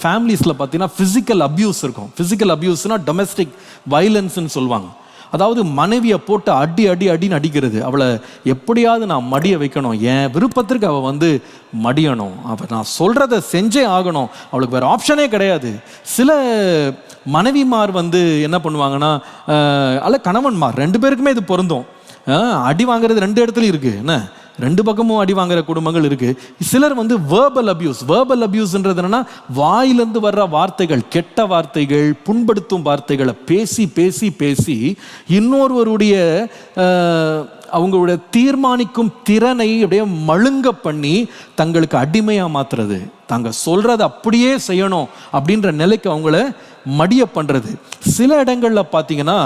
ஃபேமிலிஸில் பார்த்தீங்கன்னா physical abuse இருக்கும். Physical அப்யூஸ்னா டொமஸ்டிக் வயலன்ஸ்னு சொல்லுவாங்க. அதாவது மனைவியை போட்டு அடி அடி அடின்னு அடிக்கிறது அவளை எப்படியாவது நான் மடிய வைக்கணும். என் விருப்பத்திற்கு அவள் வந்து மடியணும். அவள் நான் சொல்கிறத செஞ்சே ஆகணும். அவளுக்கு வேறு ஆப்ஷனே கிடையாது. சில மனைவிமார் வந்து என்ன பண்ணுவாங்கன்னா அல்ல கணவன்மார் ரெண்டு பேருக்குமே இது பொருந்தும். அடி வாங்குறது ரெண்டு இடத்துலையும் இருக்குது என்ன? ரெண்டு பக்கமும் அடி வாங்குற குடும்பங்கள் இருக்கு. சிலர் வந்து வேர்பல் அபியூஸ் வேர்பல் அபியூஸ்ன்றது என்னன்னா வாயிலிருந்து வர்ற வார்த்தைகள் கெட்ட வார்த்தைகள் புண்படுத்தும் வார்த்தைகளை பேசி பேசி பேசி இன்னொருவருடைய அவங்களுடைய தீர்மானிக்கும் திறனை அப்படியே மழுங்க பண்ணி தங்களுக்கு அடிமையாக மாத்துறது. தாங்க சொல்றதை அப்படியே செய்யணும் அப்படின்ற நிலைக்கு அவங்கள மடிய பண்ணுறது சில இடங்களில் பார்த்தீங்கன்னா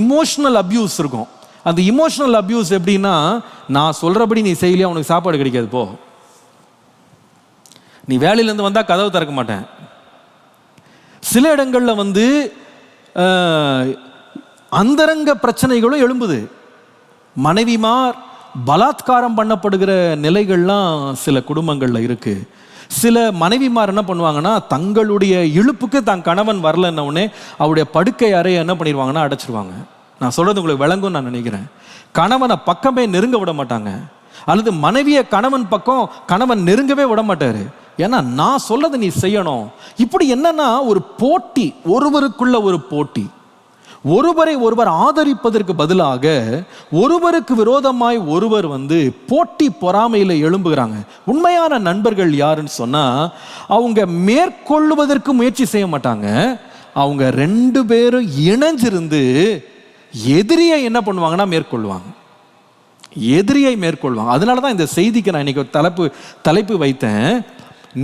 இமோஷனல் அப்யூஸ் இருக்கும். அந்த இமோஷனல் அப்யூஸ் எப்படின்னா நான் சொல்கிறபடி நீ செய்யலையா உனக்கு சாப்பாடு கிடைக்காது போ. நீ வேலையிலேருந்து வந்தால் கதவு திறக்க மாட்டேன். சில இடங்களில் வந்து அந்தரங்க பிரச்சனைகளும் எழும்புது. மனைவிமார் பலாத்காரம் பண்ணப்படுகிற நிலைகள்லாம் சில குடும்பங்களில் இருக்குது சில மனைவிமார் என்ன பண்ணுவாங்கன்னா தங்களுடைய இழுப்புக்கு தன் கணவன் வரலன்னொடனே அவருடைய படுக்கை அறையை என்ன பண்ணிடுவாங்கன்னா அடைச்சிருவாங்க. நான் சொல்கிறது உங்களுக்கு விளங்கும் நான் நினைக்கிறேன். கணவனை பக்கமே நெருங்க விட மாட்டாங்க. அல்லது மனைவியை கணவன் பக்கம் கணவன் நெருங்கவே விட மாட்டார். ஏன்னா நான் சொல்லதை நீ செய்யணும். இப்படி என்னன்னா ஒரு போட்டி ஒருவருக்குள்ள ஒரு போட்டி. ஒருவரை ஒருவர் ஆதரிப்பதற்கு பதிலாக ஒருவருக்கு விரோதமாய் ஒருவர் வந்து போட்டி பொறாமையில் எழும்புகிறாங்க. உண்மையான நண்பர்கள் யாருன்னு சொன்னால் அவங்க மேற்கொள்ளுவதற்கு முயற்சி செய்ய மாட்டாங்க. அவங்க ரெண்டு பேரும் இணைஞ்சிருந்து எதிரியை என்ன பண்ணுவாங்கன்னா மேற்கொள்வாங்க. எதிரியை மேற்கொள்வாங்க. அதனால தான் இந்த செய்திக்கு நான் இன்னைக்கு ஒரு தலைப்பு தலைப்பு வைத்தேன்.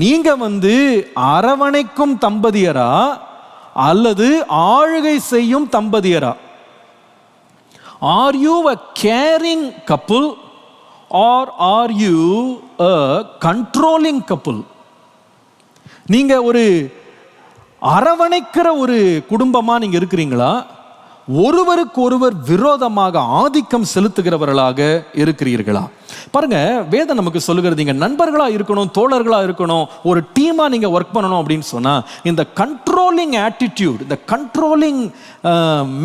நீங்க வந்து அரவணைக்கும் தம்பதியரா அல்லது ஆளுகை செய்யும் தம்பதியரா? Are you a caring couple are are you a controlling couple நீங்க ஒரு அரவணைக்கிற ஒரு குடும்பமா நீங்க இருக்கிறீங்களா? ஒருவருக்கு ஒருவர் விரோதமாக ஆதிக்கம் செலுத்துகிறவர்களாக இருக்கிறீர்களா? பாருங்க வேதம் நமக்கு சொல்லுகிறது நீங்க நண்பர்களா இருக்கணும் தோழர்களா இருக்கணும் ஒரு டீமா நீங்க ஒர்க் பண்ணணும் அப்படின்னு சொன்னா இந்த கண்ட்ரோலிங் ஆட்டிடியூட் இந்த கண்ட்ரோலிங்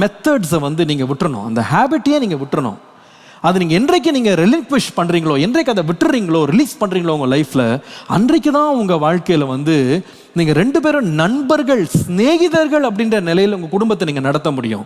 மெத்தட்ஸை வந்து நீங்க விட்டுறணும். அந்த ஹேபிட்டையே நீங்க விட்டுறணும். அது நீங்கள் என்றைக்கு நீங்கள் ரிலிங்விஷ் பண்ணுறீங்களோ என்றைக்கு அதை விட்டுறீங்களோ ரிலீஸ் பண்ணுறீங்களோ உங்கள் லைஃப்பில் அன்றைக்கு தான் உங்கள் வாழ்க்கையில் வந்து நீங்கள் ரெண்டு பேரும் நண்பர்கள் சிநேகிதர்கள் அப்படின்ற நிலையில் உங்கள் குடும்பத்தை நீங்கள் நடத்த முடியும்.